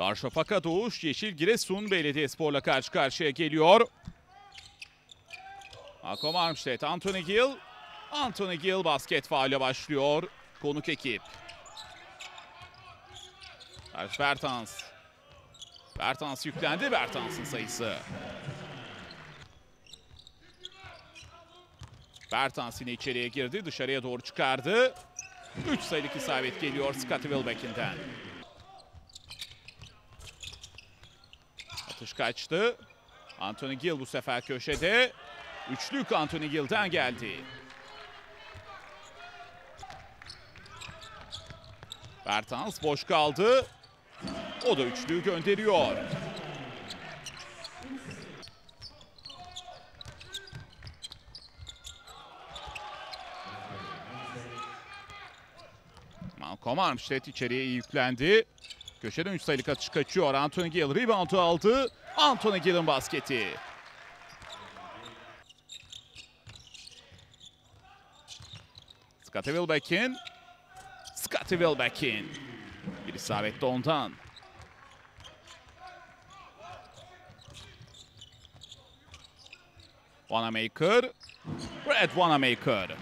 Darüşşafaka Doğuş Yeşil Giresun Belediyespor'la karşı karşıya geliyor. Malcolm Armstead, Anthony Gill. Anthony Gill basket faale başlıyor. Konuk ekip. Serge Bertans. Bertans yüklendi. Bertans'ın sayısı. Bertans yine içeriye girdi. Dışarıya doğru çıkardı. 3 sayılık isabet geliyor Scottie Wilbeck'inden. Atış kaçtı. Anthony Gill bu sefer köşede. Üçlük Anthony Gill'den geldi. Bertans boş kaldı. O da üçlüyü gönderiyor. Malcolm Armstead içeriye yüklendi. Köşeden 3 sayılık atış kaçıyor. Anthony Gill reboundu aldı. Anthony Gill'in basketi. Scottie Wilbeck'in. Scottie Wilbeck'in. Bir isabet de ondan. Wanamaker. Brad Wanamaker.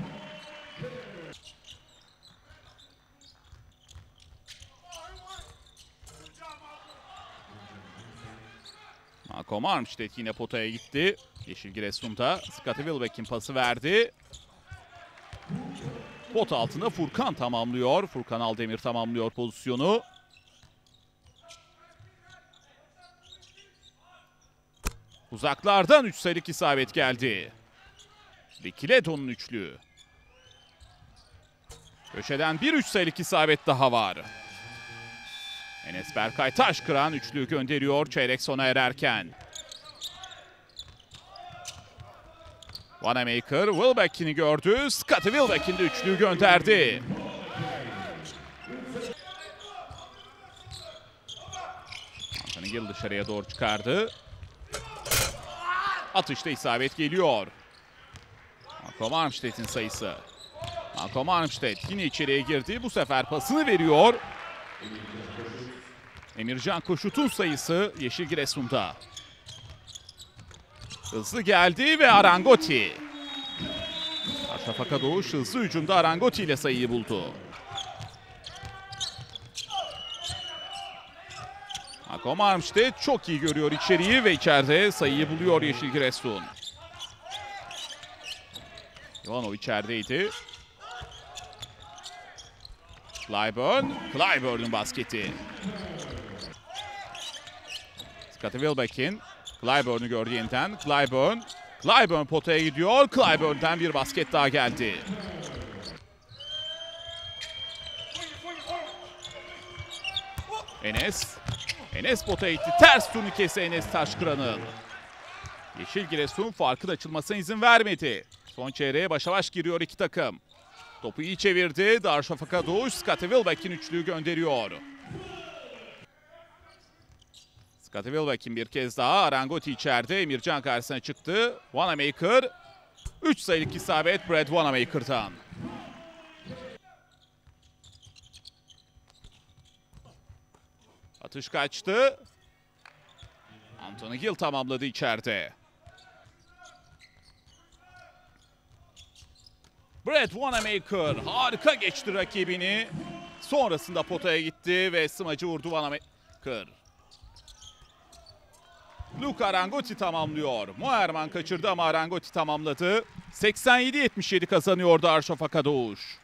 Malcolm Armstead yine potaya gitti. Yeşil Giresun'da Scottie Wilbeck'in pası verdi. Pot altında Furkan tamamlıyor. Furkan Aldemir tamamlıyor pozisyonu. Uzaklardan 3 sayılık isabet geldi. Rikiledo'nun üçlüğü. Köşeden bir 3 sayılık isabet daha var. Enes Berkay taş kıran üçlüyü gönderiyor çeyrek sona ererken. Wanamaker Wilbeck'ini gördü. Scottie Wilbeck'in de üçlüyü gönderdi. Anthony Gill dışarıya doğru çıkardı. Atışta isabet geliyor. Malcolm Armstead'in sayısı. Malcolm Armstead yine içeriye girdi. Bu sefer pasını veriyor. Emircan Koşut'un sayısı Yeşil Giresun'da. Hızlı geldi ve Arangoti. Şafaka Doğuş hızlı hücumda Arangoti ile sayıyı buldu. Malcolm Armstead çok iyi görüyor içeriği ve içeride sayıyı buluyor Yeşil Giresun. Ivano içerideydi. Clyburn, Clyburn'un basketi. Scottie Wilbeck'in Clyburn'u gördü yeniden. Clyburn. Clyburn potaya gidiyor. Clyburn'dan bir basket daha geldi. Enes. Enes potaya gitti. Ters turnikesi Enes Taşkıran'ın. Yeşil Giresun farkın açılmasına izin vermedi. Son çeyreğe başa baş giriyor iki takım. Topu iyi çevirdi. Darüşşafaka Doğuş Scottie Wilbeck'in üçlüyü gönderiyor. Scottie Wilbeck'in bir kez daha Arangoti içeride. Emircan karşısına çıktı. Wanamaker. 3 sayılık isabet Brad Wanamaker'dan. Atış kaçtı. Anthony Gill tamamladı içeride. Brad Wanamaker harika geçti rakibini. Sonrasında potaya gitti ve smacı vurdu Wanamaker. Luka Arangoti tamamlıyor. Muerman kaçırdı ama Arangoti tamamladı. 87-77 kazanıyor Darüşşafaka Doğuş.